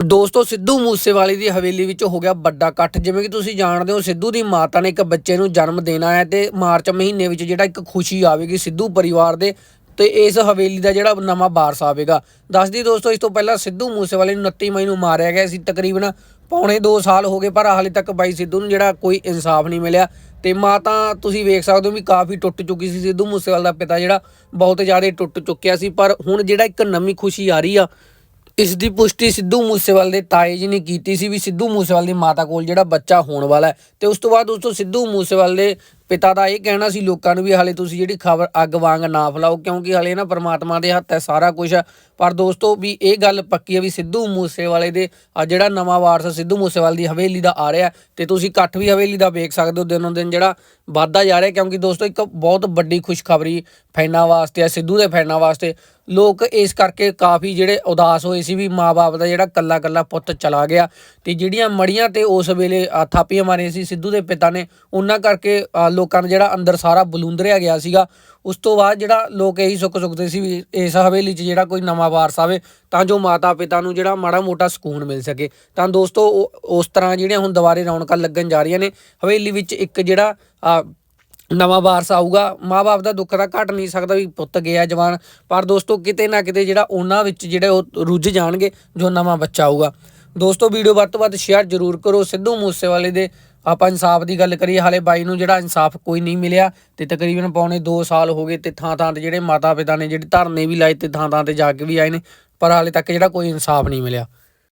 ਦੋਸਤੋ, ਸਿੱਧੂ ਮੂਸੇਵਾਲੇ ਦੀ ਹਵੇਲੀ ਵਿੱਚ ਹੋ ਗਿਆ ਵੱਡਾ ਇਕੱਠ। ਜਿਵੇਂ ਕਿ ਤੁਸੀਂ ਜਾਣਦੇ ਹੋ, ਸਿੱਧੂ ਦੀ ਮਾਤਾ ਨੇ ਇੱਕ ਬੱਚੇ ਨੂੰ ਜਨਮ ਦੇਣਾ ਹੈ ਤੇ ਮਾਰਚ ਮਹੀਨੇ ਵਿੱਚ ਜਿਹੜਾ ਇੱਕ ਖੁਸ਼ੀ ਆਵੇਗੀ ਸਿੱਧੂ ਪਰਿਵਾਰ ਦੇ ਤੇ ਇਸ ਹਵੇਲੀ ਦਾ ਜਿਹੜਾ ਨਵਾਂ ਵਾਰਸ ਆਵੇਗਾ। ਦੱਸਦੀ ਦੋਸਤੋ, ਇਸ ਤੋਂ ਪਹਿਲਾਂ ਸਿੱਧੂ ਮੂਸੇਵਾਲੇ ਨੂੰ 29 ਮਈ ਨੂੰ ਮਾਰਿਆ ਗਿਆ ਸੀ, ਤਕਰੀਬਨ ਪੌਣੇ 2 ਸਾਲ ਹੋ ਗਏ, ਪਰ ਹਾਲੇ ਤੱਕ ਬਾਈ ਸਿੱਧੂ ਨੂੰ ਜਿਹੜਾ ਕੋਈ ਇਨਸਾਫ ਨਹੀਂ ਮਿਲਿਆ। ਤੇ ਮਾਤਾ, ਤੁਸੀਂ ਵੇਖ ਸਕਦੇ ਹੋ ਵੀ ਕਾਫੀ ਟੁੱਟ ਚੁੱਕੀ ਸੀ। ਸਿੱਧੂ ਮੂਸੇਵਾਲੇ ਦਾ ਪਿਤਾ ਜਿਹੜਾ ਬਹੁਤ ਜ਼ਿਆਦਾ ਟੁੱਟ ਚੁੱਕਿਆ ਸੀ, ਪਰ ਹੁਣ ਜਿਹੜਾ ਇੱਕ ਨਵੀਂ ਖੁਸ਼ੀ ਆ ਰਹੀ ਆ ਇਸ ਦੀ ਪੁਸ਼ਟੀ ਸਿੱਧੂ ਮੂਸੇਵਾਲ ਦੇ ਤਾਏ ਜੀ ਨੇ ਕੀਤੀ ਸੀ ਵੀ ਸਿੱਧੂ ਮੂਸੇਵਾਲ ਦੀ ਮਾਤਾ ਕੋਲ ਜਿਹੜਾ ਬੱਚਾ ਹੋਣ ਵਾਲਾ ਹੈ ਤੇ ਉਸ ਤੋਂ ਬਾਅਦ ਉਸ ਤੋਂ ਸਿੱਧੂ ਮੂਸੇਵਾਲ ਦੇ ਪਿਤਾ ਦਾ ਇਹ ਕਹਿਣਾ ਸੀ ਲੋਕਾਂ ਨੂੰ ਵੀ ਹਾਲੇ ਤੁਸੀਂ ਜਿਹੜੀ ਖਬਰ ਅੱਗ ਵਾਂਗ ਨਾ ਫਲਾਓ, ਕਿਉਂਕਿ ਹਾਲੇ ਨਾ ਪਰਮਾਤਮਾ ਦੇ ਹੱਥ ਹੈ, ਸਾਰਾ ਕੁਝ ਪਰ ਦੋਸਤੋ, ਵੀ ਇਹ ਗੱਲ ਪੱਕੀ ਹੈ ਵੀ ਸਿੱਧੂ ਮੂਸੇਵਾਲੇ ਦੇ ਜਿਹੜਾ ਨਵਾਂ ਵਾਰਸ ਸਿੱਧੂ ਮੂਸੇਵਾਲ ਦੀ ਹਵੇਲੀ ਦਾ ਆ ਰਿਹਾ ਤੇ ਤੁਸੀਂ ਇਕੱਠ ਵੀ ਹਵੇਲੀ ਦਾ ਵੇਖ ਸਕਦੇ ਹੋ ਦਿਨੋਂ ਦਿਨ ਜਿਹੜਾ ਵੱਧਦਾ ਜਾ ਰਿਹਾ, ਕਿਉਂਕਿ ਦੋਸਤੋ, ਇੱਕ ਬਹੁਤ ਵੱਡੀ ਖੁਸ਼ਖਬਰੀ ਫੈਨਾਂ ਵਾਸਤੇ ਹੈ, ਸਿੱਧੂ ਦੇ ਫੈਨਾਂ ਵਾਸਤੇ। ਲੋਕ ਇਸ ਕਰਕੇ ਕਾਫੀ ਜਿਹੜੇ ਉਦਾਸ ਹੋਏ ਸੀ ਵੀ ਮਾਪੇ ਦਾ ਜਿਹੜਾ ਕੱਲਾ ਕੱਲਾ ਪੁੱਤ ਚਲਾ ਗਿਆ, ਤੇ ਜਿਹੜੀਆਂ ਮੜੀਆਂ ਤੇ ਉਸ ਵੇਲੇ ਥਾਪੀਆਂ ਮਾਰੀਆਂ ਸੀ ਸਿੱਧੂ ਦੇ ਪਿਤਾ ਨੇ, ਉਹਨਾਂ ਕਰਕੇ ਲੋਕਾਂ ਦਾ ਜਿਹੜਾ ਅੰਦਰ ਸਾਰਾ ਬਲੂੰਦਰਿਆ ਗਿਆ ਸੀਗਾ, ਉਸ ਤੋਂ ਬਾਅਦ ਜਿਹੜਾ ਲੋਕ ਇਹੀ ਸੁੱਖ ਸੁੱਖਦੇ ਸੀ ਵੀ ਇਸ ਹਵੇਲੀ 'ਚ ਜਿਹੜਾ ਕੋਈ ਨਵਾਂ ਵਾਰਸ ਆਵੇ, ਤਾਂ ਜੋ ਮਾਤਾ ਪਿਤਾ ਨੂੰ ਜਿਹੜਾ ਮਾੜਾ ਮੋਟਾ ਸਕੂਨ ਮਿਲ ਸਕੇ। ਤਾਂ ਦੋਸਤੋ ਉਸ ਤਰ੍ਹਾਂ ਜਿਹੜੀਆਂ ਹੁਣ ਦੁਬਾਰੇ ਰੌਣਕਾਂ ਲੱਗਣ ਜਾ ਰਹੀਆਂ ਨੇ, ਹਵੇਲੀ ਵਿੱਚ ਇੱਕ ਜਿਹੜਾ ਨਵਾਂ ਵਾਰਸ ਆਊਗਾ ਮਾਪੇ ਦਾ ਦੁੱਖ ਤਾਂ ਘਟ ਨਹੀਂ ਸਕਦਾ ਵੀ ਪੁੱਤ ਗਿਆ ਜਵਾਨ, ਪਰ ਦੋਸਤੋ, ਕਿਤੇ ਨਾ ਕਿਤੇ ਜਿਹੜਾ ਉਹਨਾਂ ਵਿੱਚ ਜਿਹੜੇ ਉਹ ਰੁੱਝ ਜਾਣਗੇ, ਜੋ ਨਵਾਂ ਬੱਚਾ ਆਊਗਾ। ਦੋਸਤੋ, ਵੀਡੀਓ ਵੱਧ ਤੋਂ ਵੱਧ ਸ਼ੇਅਰ ਜ਼ਰੂਰ ਕਰੋ, ਸਿੱਧੂ ਮੂਸੇਵਾਲੇ ਦੇ ਆਪਾਂ ਇਨਸਾਫ ਦੀ ਗੱਲ ਕਰੀਏ, ਹਾਲੇ ਬਾਈ ਨੂੰ ਜਿਹੜਾ ਇਨਸਾਫ ਕੋਈ ਨਹੀਂ ਮਿਲਿਆ ਤੇ ਤਕਰੀਬਨ ਪੌਣੇ 2 ਸਾਲ ਹੋ ਗਏ ਤੇ ਥਾਂ ਥਾਂ ਤੇ ਜਿਹੜੇ ਮਾਤਾ ਪਿਤਾ ਨੇ, ਜਿਹੜੇ ਧਰਨੇ ਵੀ ਲਾਏ ਤੇ ਥਾਂ ਥਾਂ ਤੇ ਜਾ ਕੇ ਵੀ ਆਏ ਨੇ, ਪਰ ਹਾਲੇ ਤੱਕ ਜਿਹੜਾ ਕੋਈ ਇਨਸਾਫ ਨਹੀਂ ਮਿਲਿਆ।